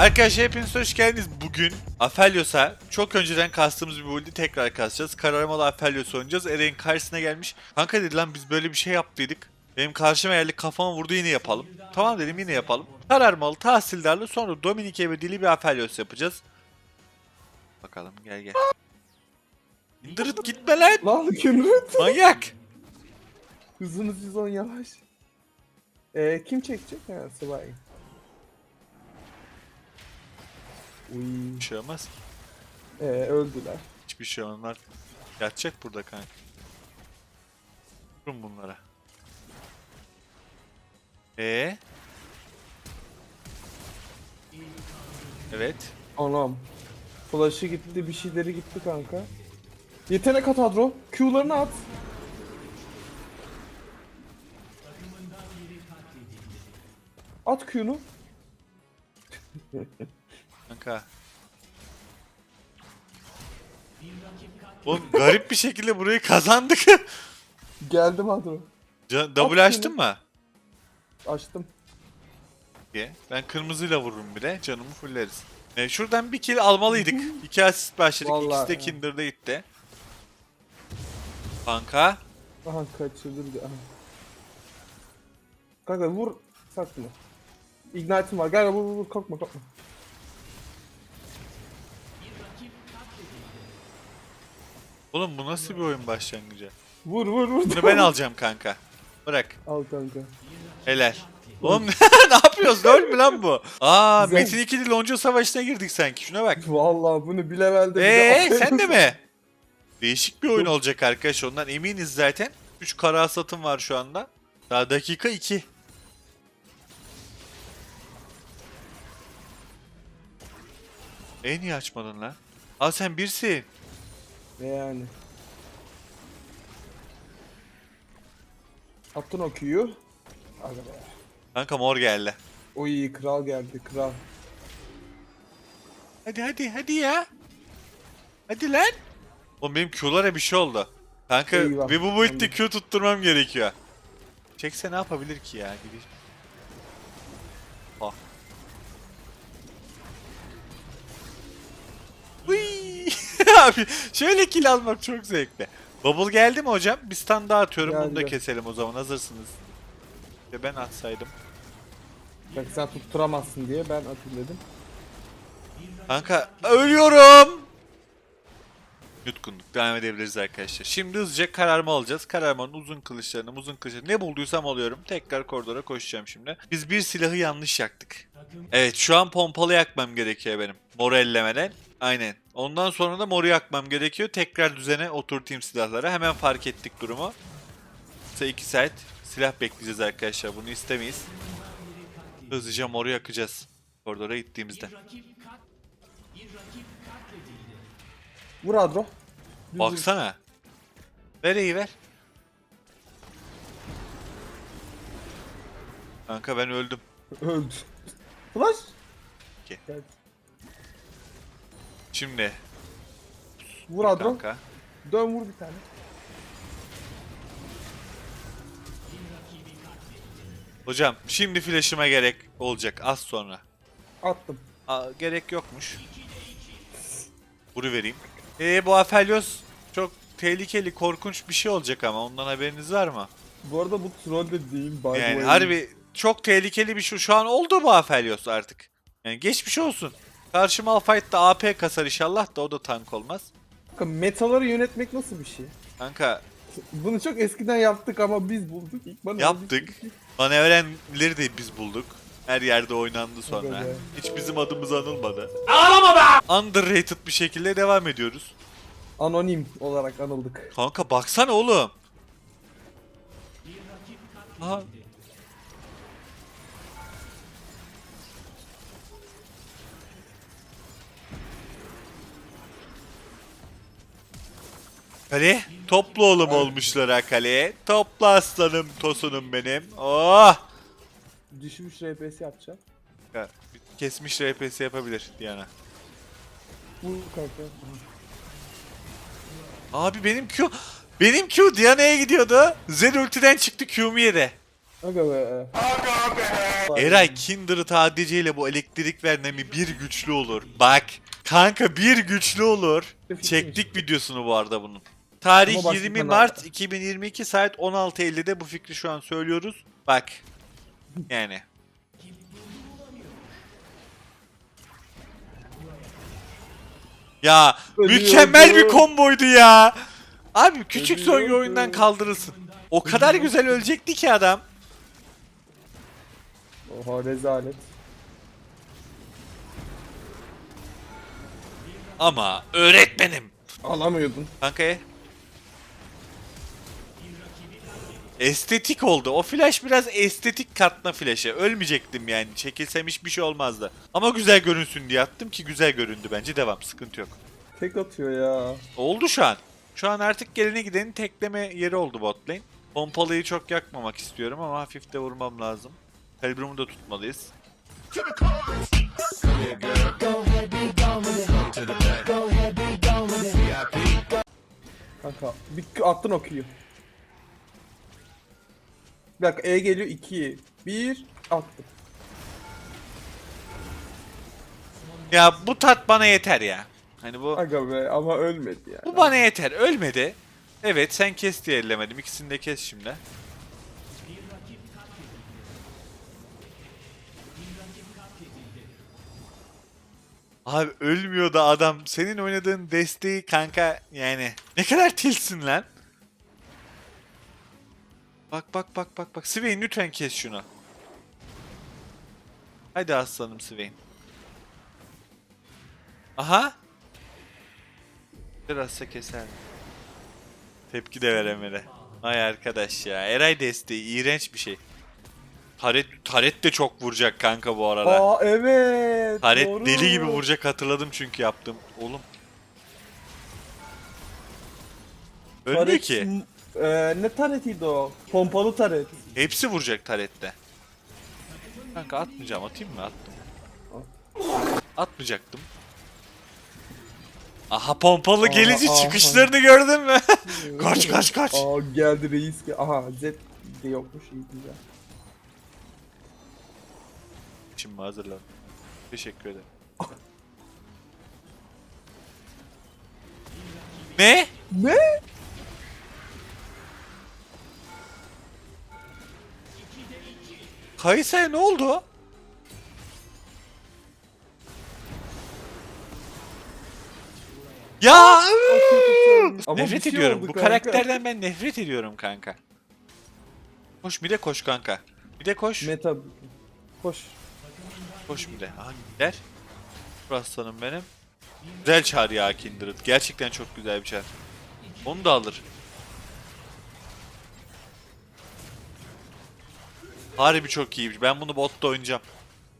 Arkadaşlar hepiniz hoş geldiniz. Bugün Aphelios'a çok önceden kastığımız bir build'i tekrar kasacağız. Kararmalı Aphelios oynayacağız. Eren'in karşısına gelmiş. Kanka dedi lan biz böyle bir şey yaptıydık. Benim karşıma geldi kafama vurdu yine yapalım. Tamam dedim yine yapalım. Kararmalı tahsildarlı sonra Dominike ve dili bir Aphelios yapacağız. Bakalım gel gel. İndirit gitme lan. Lan Kümrüt. Manyak. Hızınız 110 yavaş. Ee, kim çekecek? Ha Sıvay. Uy. Bir şey olmaz. Ee, öldüler. Hiçbir şey olmaz. Yatacak burada kanka. Vurun bunlara. Ee? Evet. Anam. Flash'ı gitti, bir şeyleri gitti kanka. Yetenek at Adro. Q'larını at. At Q'nu. Kanka. Oğlum garip bir şekilde burayı kazandık. Geldim Adro. Can- Double açtın mı? Açtım. Ye. Ben kırmızıyla vururum bile. Canımı fulleriz. E, şuradan bir kill almalıydık. İki asist başladık. Vallahi İkisi de ya. Kinder'da gitti. Kanka. Aha kaçırdı bir de. Aha. Kanka vur sakla. Ignite'im var. Gel vur vur vur korkma korkma. Oğlum bu nasıl bir oyun başlangıcı? Vur vur vur. Bunu ben alacağım kanka. Bırak. Al kanka. Helal. Oğlum ne yapıyoruz? Lol mü lan bu? Aa Güzel. Metin 2'de Lonca Savaşı'na girdik sanki. Şuna bak. Vallahi bunu bir levelde Eee sen de mi? Değişik bir oyun olacak arkadaş. Ondan eminiz zaten. 3 kara satım var şu anda. Daha dakika 2. E niye açmadın lan? Aa sen birsin. Ne yani? Attın o Q'yu. Aga be. Kanka mor geldi. Oy kral geldi kral. Hadi hadi hadi ya. Hadi lan. Oğlum benim Q'lara bir şey oldu. Kanka Eyvah. ve bu boyutta Q tutturmam gerekiyor. Çekse ne yapabilir ki ya? Gidiş. Ah. Abi şöyle kill almak çok zevkli. Bubble geldi mi hocam? Bir stand daha atıyorum. Bunu da Geldi. keselim o zaman. Hazırsınız. Ve ben atsaydım. Bak sen tutturamazsın diye ben atayım dedim. Kanka ölüyorum. Yutkunduk. Devam edebiliriz arkadaşlar. Şimdi hızlıca kararma alacağız. Kararmanın uzun kılıçlarını, uzun kılıçlarını ne bulduysam alıyorum. Tekrar koridora koşacağım şimdi. Biz bir silahı yanlış yaktık. Evet şu an pompalı yakmam gerekiyor benim. Moru ellemeden. Aynen. Ondan sonra da moru yakmam gerekiyor. Tekrar düzene oturtayım silahlara. Hemen fark ettik durumu. Kısa 2 saat silah bekleyeceğiz arkadaşlar. Bunu istemeyiz. Hızlıca moru yakacağız. Koridora gittiğimizde. Vur Adro. Baksana. Ver iyi ver. Kanka ben öldüm. Öldü. Flash. İki. Gel. Şimdi Vur Adro. kanka. Dön vur bir tane. Hocam şimdi flash'ıma gerek olacak az sonra. Attım. Aa, gerek yokmuş. Vuru vereyim. Ee bu Aphelios çok tehlikeli, korkunç bir şey olacak ama ondan haberiniz var mı? Bu arada bu troll de değil. by Yani harbi çok tehlikeli bir şey. Şu an oldu bu Aphelios artık. Yani geçmiş olsun. Karşı Malphite de AP kasar inşallah da o da tank olmaz. Kanka, metaları yönetmek nasıl bir şey? Kanka Bunu çok eskiden yaptık ama biz bulduk. İlk bana Yaptık. Manevrenleri de biz bulduk. Her yerde oynandı sonra. Be. Hiç bizim adımız anılmadı. Ağlama be! Underrated bir şekilde devam ediyoruz. Anonim olarak anıldık. Kanka baksana oğlum. Aha. Kale, toplu oğlum olmuşlar ha kale. Toplu aslanım, tosunum benim. Oh! Düşmüş RPS yapacağım. Ya, Kesmiş RPS yapabilir Diana. Vur kanka. Abi benim Q... Benim Q Diana'ya gidiyordu. Z ultiden çıktı Q'mu yedi. Aga be. Eray Kindred ADC ile bu elektrik vermemi bir güçlü olur. Bak. Kanka bir güçlü olur. Çektik videosunu bu arada bunun. Tarih Ama başka 20 kanal- Mart 2022 saat 16.50'de bu fikri şu an söylüyoruz. Bak. Yani. Ya Ölüyordu. mükemmel bir komboydu ya. Abi küçük Ölüyordu. oyundan kaldırılsın. O kadar güzel ölecekti ki adam. Oha rezalet. Ama öğretmenim. Alamıyordun. Kanka Estetik oldu. O flash biraz estetik katma flash'e. Ölmeyecektim yani. Çekilsem hiçbir şey olmazdı. Ama güzel görünsün diye attım ki güzel göründü bence. Devam. Sıkıntı yok. Tek atıyor ya. Oldu şu an. Şu an artık gelene gidenin tekleme yeri oldu bot lane. Pompalıyı çok yakmamak istiyorum ama hafif de vurmam lazım. Kalibrumu da tutmalıyız. Kanka bir attın o Q'yu. Bir dakika E geliyor 2. 1 attım. Ya bu tat bana yeter ya. Hani bu Aga be ama ölmedi yani. bu bana yeter. Ölmedi. Evet sen kes diye ellemedim. İkisini de kes şimdi. Abi ölmüyor da adam. Senin oynadığın desteği kanka yani. Ne kadar tilsin lan. Bak bak bak bak bak. Swain lütfen kes şunu. Hadi aslanım Swain. Aha. Birazsa keser. Tepki de veremedi. Ay arkadaş ya. Eray desteği iğrenç bir şey. Taret, taret de çok vuracak kanka bu arada. Aa evet. Taret doğru. deli gibi vuracak hatırladım çünkü yaptım. Oğlum. Ölmüyor Taret- ki. Ee, ne taretiydi o? Pompalı taret. Hepsi vuracak tarette. Kanka atmayacağım. Atayım mı? Attım. Atmayacaktım. Aha pompalı Aha, gelici aha. çıkışlarını gördün mü? kaç kaç kaç. Aa geldi reis. ge- Aha Z de yokmuş iyi güzel. Şimdi hazırlan. Teşekkür ederim. ne? Ne? Kayısa'ya ne oldu? Ya! Ama bir nefret şey ediyorum. Bu kanka. karakterden ben nefret ediyorum kanka. Koş bir de koş kanka. Bir de koş. Meta. Koş. Koş bir de. Aha gider. Aslanım benim. Güzel çağır ya Kindred. Gerçekten çok güzel bir çağır. Onu da alır. Harbi çok iyi. Ben bunu botta oynayacağım.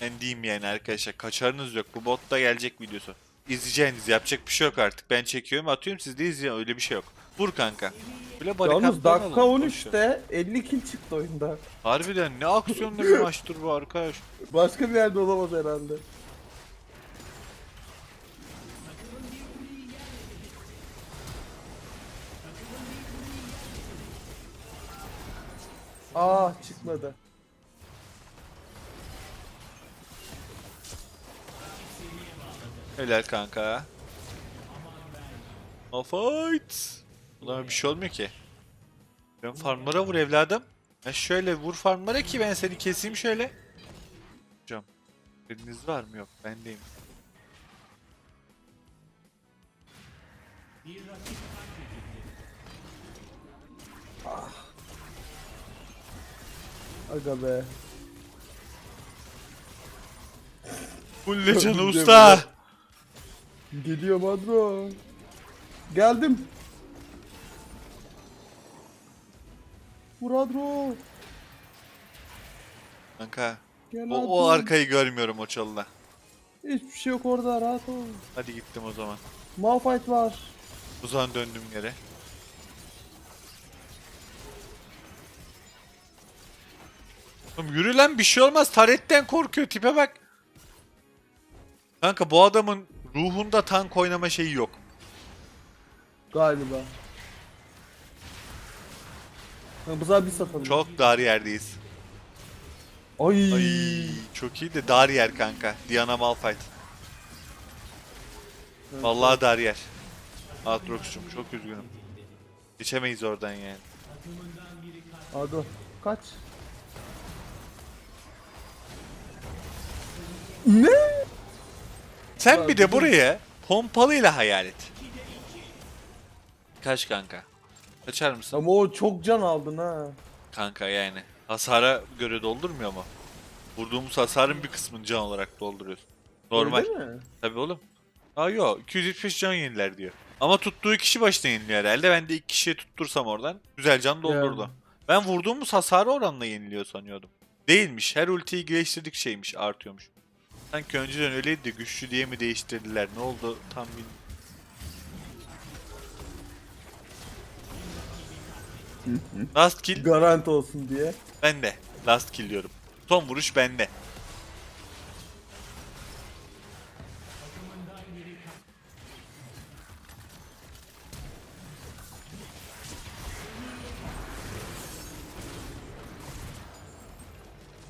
Ben diyeyim yani arkadaşlar. Kaçarınız yok. Bu botta gelecek videosu. İzleyeceğiniz yapacak bir şey yok artık. Ben çekiyorum atıyorum siz de izleyin. Öyle bir şey yok. Vur kanka. Böyle Yalnız dakika alın. Boş ver. 13'te 50 kill çıktı oyunda. Harbiden ne aksiyonlu bir maçtır bu arkadaş. Başka bir yerde olamaz herhalde. Aa çıkmadı. Helal kanka. No fight. Buna bir şey olmuyor ki. Ben farmlara vur evladım. Ben şöyle vur farmlara ki ben seni keseyim şöyle. Hocam. Biriniz var mı? Yok. Bendeyim. Aga be. Fulle canı usta. Geliyor Madro. Geldim. Muradro. Kanka. Gel O, o arkayı görmüyorum o çalıda. Hiçbir şey yok orada rahat ol. Hadi gittim o zaman. Malphite var. O zaman döndüm yere. Oğlum yürü lan bir şey olmaz. Taretten korkuyor. Tipe bak. Kanka bu adamın ruhunda tank oynama şeyi yok. Galiba. Ha, bu sefer bir satalım. Çok dar yerdeyiz. Ay. Ay çok iyi de dar yer kanka. Diana Malphite. Vallahi dar yer. Aatrox'cum çok üzgünüm. Geçemeyiz oradan yani. Adro kaç. Ne? Sen bir de buraya pompalıyla hayal et. Kaç kanka? Kaçar mısın? Ama o çok can aldın ha. Kanka yani. Hasara göre doldurmuyor mu? Vurduğumuz hasarın bir kısmını can olarak dolduruyoruz. Normal. Öyle mi? Tabii oğlum. Aa yok 275 can yeniler diyor. Ama tuttuğu kişi başına yeniliyor herhalde. Ben de iki kişiye tuttursam oradan güzel can doldurdu. Yani. Ben vurduğumuz hasarı oranla yeniliyor sanıyordum. Değilmiş. Her ultiyi geliştirdik şeymiş artıyormuş. Sanki önceden öyleydi güçlü diye mi değiştirdiler? Ne oldu tam bilmiyorum. Last kill Garanti olsun diye. bende. Last kill diyorum. Son vuruş bende.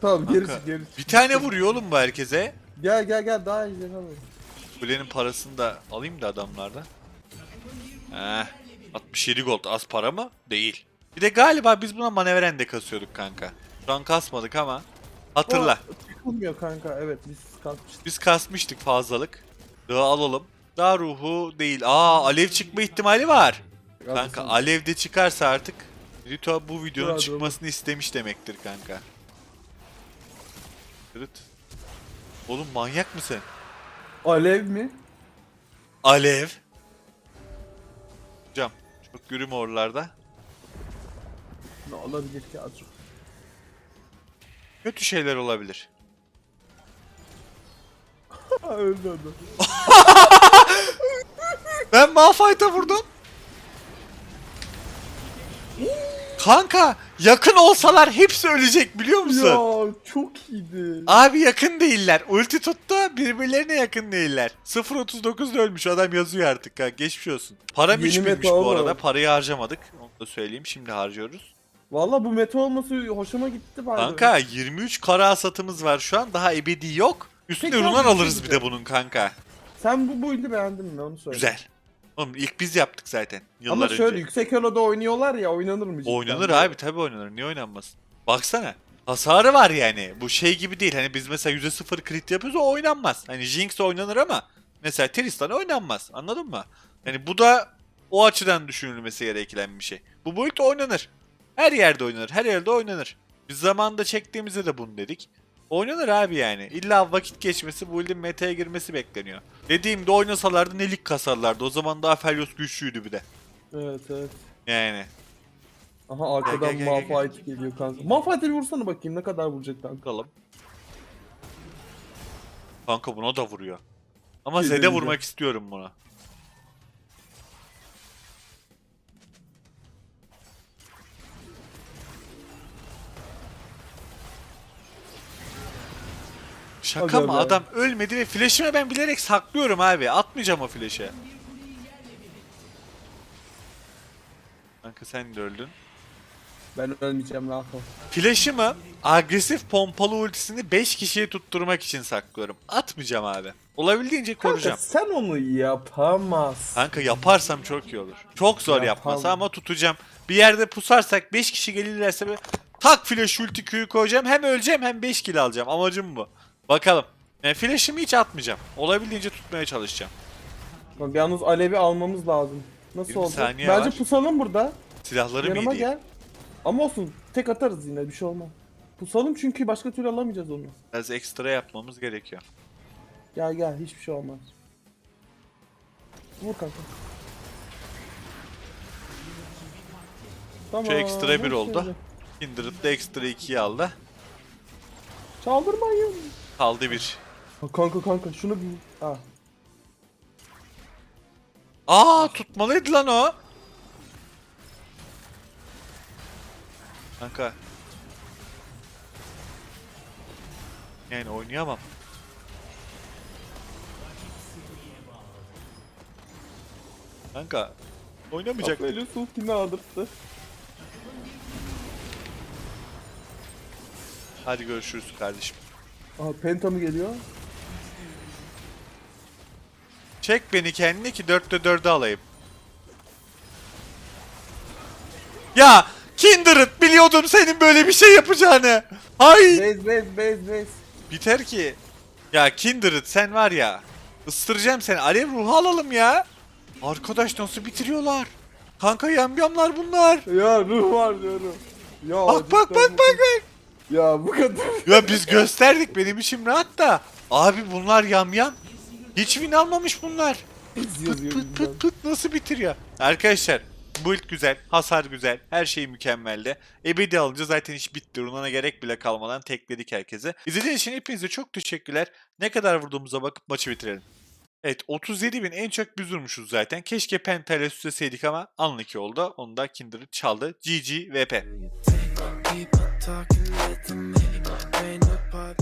Tamam Kanka, gerisi gerisi. Bir tane vuruyor oğlum bu herkese. Gel gel gel daha iyi alalım. Kulenin parasını da alayım da adamlardan. Heh, 67 gold az para mı? Değil. Bir de galiba biz buna manevren de kasıyorduk kanka. Şu an kasmadık ama hatırla. O Çıkılmıyor kanka evet biz kalkmıştık. Biz kasmıştık fazlalık. Daha alalım. Daha ruhu değil. Aa alev çıkma ihtimali var. Kanka alev de çıkarsa artık Rito bu videonun çıkmasını istemiş demektir kanka. Kırıt. Oğlum manyak mısın? Alev mi? Alev. Hocam çok yürüme oralarda. Ne olabilir ki Adro? Kötü şeyler olabilir. Öldü adam. Ben Malphite'a vurdum. Kanka yakın olsalar hepsi ölecek biliyor musun? Ya çok iyiydi. Abi yakın değiller. Ulti tuttu birbirlerine yakın değiller. 0.39'da ölmüş adam yazıyor artık ha. Geçmiş olsun. Param Yeni 3000'miş meta bu arada. Parayı harcamadık. Onu da söyleyeyim. Şimdi harcıyoruz. Valla bu meta olması hoşuma gitti bari. Kanka 23 kara hasatımız var şu an. Daha ebedi yok. Üstüne Peki abi, şey alırız bir de bunun kanka. Sen bu build'i beğendin mi onu söyle. Güzel. Oğlum ilk biz yaptık zaten. Yıllar Ama şöyle önce. yüksek elo'da oynuyorlar ya oynanır mı? cidden? Oynanır abi tabi oynanır. Niye oynanmasın? Baksana. Hasarı var yani. Bu şey gibi değil. Hani biz mesela %0 crit yapıyoruz o oynanmaz. Hani Jinx oynanır ama mesela Tristan oynanmaz. Anladın mı? Yani bu da o açıdan düşünülmesi gereken bir şey. Bu build oynanır. Her yerde oynanır. Her yerde oynanır. Biz zamanında çektiğimizde de bunu dedik. Oynanır abi yani. İlla vakit geçmesi, bu build'in meta'ya girmesi bekleniyor. Dediğimde oynasalardı ne lig kasarlardı. O zaman daha Felios güçlüydü bir de. Evet evet. Yani. Aha arkadan Gel, gel, gel, gel. Malphite geliyor kanka. Malphite'e bir vursana bakayım ne kadar vuracak kanka. Bakalım. Kanka buna da vuruyor. Ama Zed'e vurmak istiyorum buna. Şaka mı? Adam ölmedi ve flash'imi ben bilerek saklıyorum abi. Atmayacağım o flash'e. Kanka sen de öldün. Ben ölmeyeceğim rahat ol. Flash'ımı agresif pompalı ultisini 5 kişiye tutturmak için saklıyorum. Atmayacağım abi. Olabildiğince Kanka koruyacağım. sen onu yapamazsın. Kanka yaparsam çok iyi olur. Çok zor Ya, yapması ama tutacağım. Bir yerde pusarsak 5 kişi gelirlerse böyle tak flash ulti Q'yu koyacağım. Hem öleceğim hem 5 kill alacağım. Amacım bu. Bakalım. Yani flash'ımı hiç atmayacağım. Olabildiğince tutmaya çalışacağım. Bak yalnız Alev'i almamız lazım. Nasıl 20 oldu? saniye Bence var. pusalım burada. Silahlarım iyi Yanıma değil. gel. Ama olsun tek atarız yine bir şey olmaz. Pusalım çünkü başka türlü alamayacağız onu. Biraz ekstra yapmamız gerekiyor. Gel gel hiçbir şey olmaz. Vur kanka. Tamam. Ekstra bir hadi oldu. Kindred de ekstra 2'yi aldı. Çaldırmayın. Kaldı bir. Kanka kanka şunu bir... Ah. Aa tutmalıydı lan o. Kanka. Yani oynayamam. Kanka. Oynamayacak. Böyle sultini aldırttı. Hadi görüşürüz kardeşim. Aha Penta mı geliyor? Çek beni kendine ki 4'te 4'ü alayım. Ya Kindred biliyordum senin böyle bir şey yapacağını. Hay. Base base base base. Biter ki. Ya Kindred sen var ya. Isıracağım seni. Alev ruhu alalım ya. Arkadaş nasıl bitiriyorlar? Kanka yamyamlar bunlar. Ya ruh var diyorum. Ya Bak bak bak bak bak. Ya bu kadar. Ya biz gösterdik benim içim rahat da. Abi bunlar yamyam. Hiç win almamış bunlar. Pıt pıt pıt pıt nasıl bitiriyor? Arkadaşlar build güzel, hasar güzel, her şey mükemmeldi. Ebedi alınca zaten iş bitti. Runana gerek bile kalmadan tekledik herkese. İzlediğiniz için hepinize çok teşekkürler. Ne kadar vurduğumuza bakıp maçı bitirelim. Evet 37 bin en çok biz vurmuşuz zaten. Keşke Penta'yla süsleseydik ama anlık oldu. Onu da Kindred çaldı. GG VP. People talking with me, Ain't brain apart.